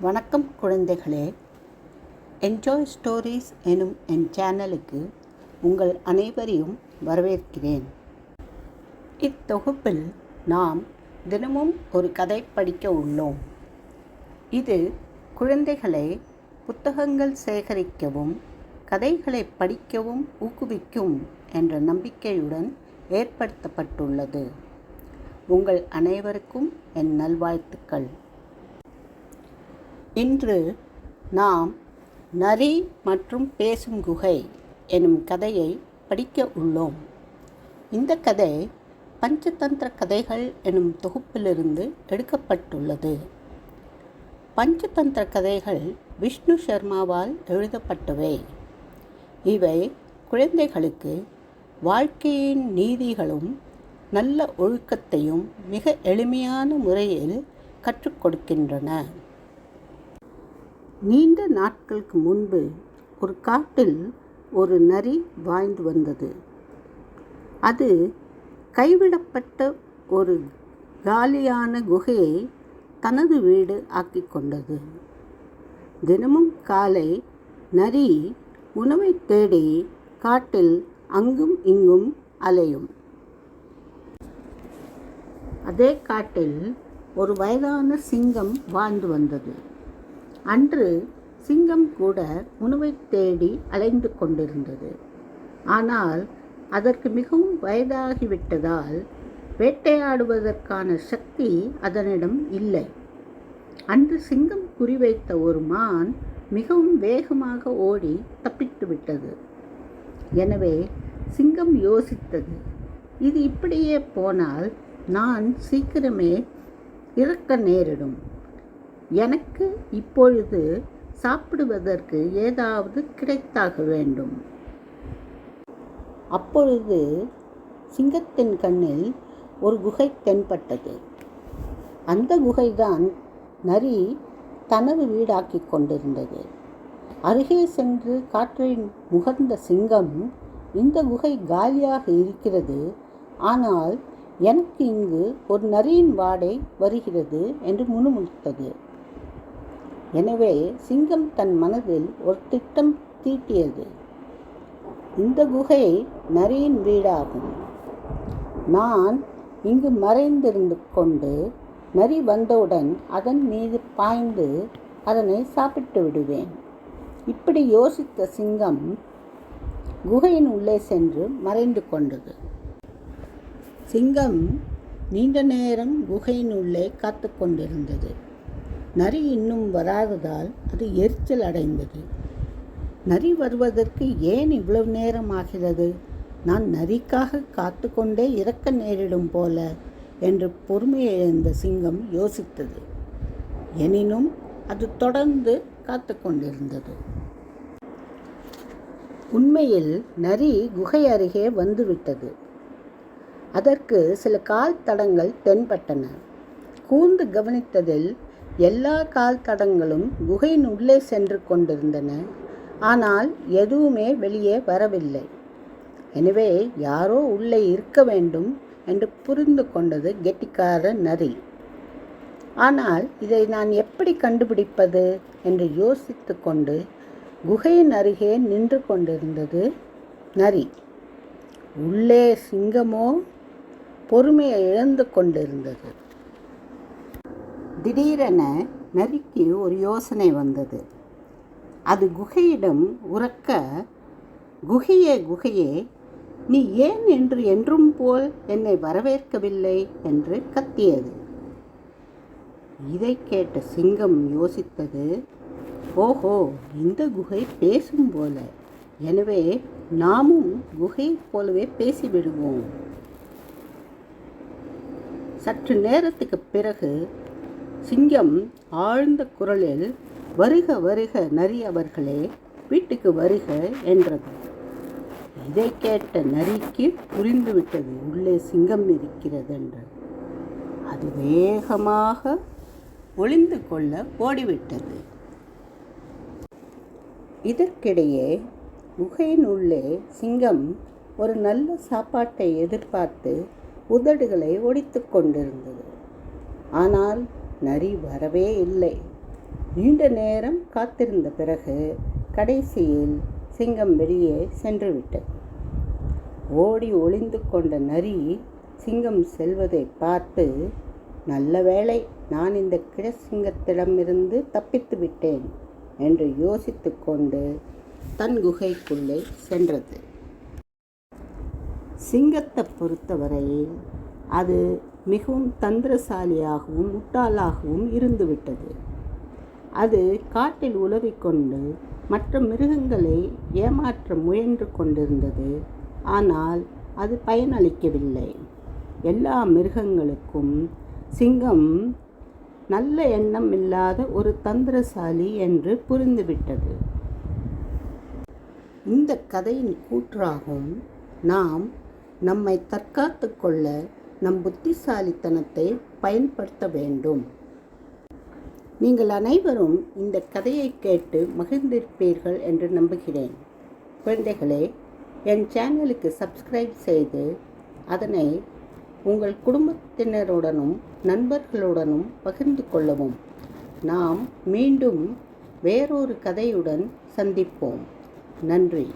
வணக்கம் குழந்தைகளே. Enjoy stories எனும் என் சேனலுக்கு உங்கள் அனைவரையும் வரவேற்கிறேன். இத்தொகுப்பில் நாம் தினமும் ஒரு கதை படிக்க உள்ளோம். இது குழந்தைகளை புத்தகங்கள் சேகரிக்கவும் கதைகளை படிக்கவும் ஊக்குவிக்கும் என்ற நம்பிக்கையுடன் ஏற்படுத்தப்பட்டுள்ளது. உங்கள் அனைவருக்கும் என் நல்வாழ்த்துக்கள். இன்று நாம் நரி மற்றும் பேசும் குகை எனும் கதையை படிக்க உள்ளோம். இந்த கதை பஞ்சதந்திர கதைகள் எனும் தொகுப்பிலிருந்து எடுக்கப்பட்டுள்ளது. பஞ்சதந்திர கதைகள் விஷ்ணு சர்மாவால் எழுதப்பட்டவை. இவை குழந்தைகளுக்கு வாழ்க்கையின் நீதிகளும் நல்ல ஒழுக்கத்தையும் மிக எளிமையான முறையில் கற்றுக் கொடுக்கின்றன. நீண்ட நாட்களுக்கு முன்பு ஒரு காட்டில் ஒரு நரி வாழ்ந்து வந்தது. அது கைவிடப்பட்ட ஒரு காலியான குகையை தனது வீடு ஆக்கி கொண்டது. தினமும் காலை நரி உணவை தேடி காட்டில் அங்கும் இங்கும் அலையும். அதே காட்டில் ஒரு வயதான சிங்கம் வாழ்ந்து வந்தது. அன்று சிங்கம் கூட உணவை தேடி அலைந்து கொண்டிருந்தது. ஆனால் அதற்கு மிகவும் வயதாகிவிட்டதால் வேட்டையாடுவதற்கான சக்தி அதனிடம் இல்லை. அன்று சிங்கம் குறிவைத்த ஒரு மான் மிகவும் வேகமாக ஓடி தப்பித்து விட்டது. எனவே சிங்கம் யோசித்தது இது இப்படியே போனால் நான் சீக்கிரமே இறக்க நேரிடும். எனக்கு இப்பொழுது சாப்பிடுவதற்கு ஏதாவது கிடைத்தாக வேண்டும். அப்பொழுது சிங்கத்தின் கண்ணில் ஒரு குகை தென்பட்டது. அந்த குகைதான் நரி தனது வீடாக்கி கொண்டிருந்தது. அருகே சென்று காற்றை முகர்ந்த சிங்கம் இந்த குகை காலியாக இருக்கிறது ஆனால் எனக்கு இங்கு ஒரு நரியின் வாடை வருகிறது என்று முணுமுணுத்தது. எனவே சிங்கம் தன் மனதில் ஒரு திட்டம் தீட்டியது. இந்த குகை நரியின் வீடாகும். நான் இங்கு மறைந்திருந்து கொண்டு நரி வந்தவுடன் அதன் மீது பாய்ந்து அதனை சாப்பிட்டு விடுவேன். இப்படி யோசித்த சிங்கம் குகையின் உள்ளே சென்று மறைந்து கொண்டது. சிங்கம் நீண்ட நேரம் குகையின் உள்ளே காத்து கொண்டிருந்தது. நரி இன்னும் வராததால் அது எரிச்சல் அடைந்தது. நரி வருவதற்கு ஏன் இவ்வளவு நேரம் ஆகிறது? நான் நரிக்காக காத்து கொண்டே இறக்க நேரிடும் போல என்று பொறுமையிழந்த சிங்கம் யோசித்தது. எனினும் அது தொடர்ந்து காத்து கொண்டிருந்தது. உண்மையில் நரி குகை அருகே வந்துவிட்டது. அதற்கு சில கால் தடங்கள் தென்பட்டன. கூர்ந்து கவனித்ததில் எல்லா கால் தடங்களும் குகையின் உள்ளே சென்று கொண்டிருந்தன. ஆனால் எதுவுமே வெளியே வரவில்லை. எனவே யாரோ உள்ளே இருக்க வேண்டும் என்று புரிந்து கொண்டது கெட்டிக்கார நரி. ஆனால் இதை நான் எப்படி கண்டுபிடிப்பது? என்று யோசித்து கொண்டு குகையின் அருகே நின்று கொண்டிருந்தது நரி. உள்ளே சிங்கமோ? பொறுமையை இழந்து கொண்டிருந்தது. திடீரென நரிக்கு ஒரு யோசனை வந்தது. அது குகையிடம் உறக்க குகையே குகையே நீ ஏன் என்று என்றும் போல் என்னை வரவேற்கவில்லை? என்று கத்தியது. இதை கேட்ட சிங்கம் யோசித்தது ஓஹோ இந்த குகை பேசும் போல. எனவே நாமும் குகையைப் போலவே பேசிவிடுவோம். சற்று நேரத்துக்கு பிறகு சிங்கம் ஆழ்ந்த குரலில் வருக வருக நரி அவர்களே வீட்டுக்கு வருக என்றது. இதை கேட்ட நரிக்கு புரிந்துவிட்டது உள்ளே சிங்கம் இருக்கிறது என்று அது வேகமாக ஒளிந்து கொள்ள ஓடிவிட்டது. இதற்கிடையே குகையின் உள்ளே சிங்கம் ஒரு நல்ல சாப்பாட்டை எதிர்பார்த்து உதடுகளை ஒடித்து கொண்டிருந்தது. ஆனால் நரி வரவே இல்லை. நீண்ட நேரம் காத்திருந்த பிறகு கடைசியில் சிங்கம் வெளியே சென்று விட்டது ஓடி ஒளிந்து கொண்ட நரி சிங்கம் செல்வதை பார்த்து நல்ல வேளை நான் இந்த கிழசிங்கத்திடமிருந்து தப்பித்து விட்டேன் என்று யோசித்து கொண்டு தன் குகைக்குள்ளே சென்றது. சிங்கத்தை பொறுத்தவரையில் அது மிகவும் தந்திரசாலியாகவும் முட்டாளாகவும் இருந்துவிட்டது. அது காட்டில் உலவிக்கொண்டு மற்ற மிருகங்களை ஏமாற்ற முயன்று கொண்டிருந்தது. ஆனால் அது பயனளிக்கவில்லை. எல்லா மிருகங்களுக்கும் சிங்கம் நல்ல எண்ணம் இல்லாத ஒரு தந்திரசாலி என்று புரிந்துவிட்டது. இந்த கதையின் கூற்றாகும் நாம் நம்மை தற்காத்து கொள்ள நம் புத்திசாலித்தனத்தை பயன்படுத்த வேண்டும். நீங்கள் அனைவரும் இந்த கதையை கேட்டு மகிழ்ந்திருப்பீர்கள் என்று நம்புகிறேன். குழந்தைகளே என் சேனலுக்கு சப்ஸ்கிரைப் செய்து அதனை உங்கள் குடும்பத்தினருடனும் நண்பர்களுடனும் பகிர்ந்து கொள்ளவும். நாம் மீண்டும் வேறொரு கதையுடன் சந்திப்போம். நன்றி.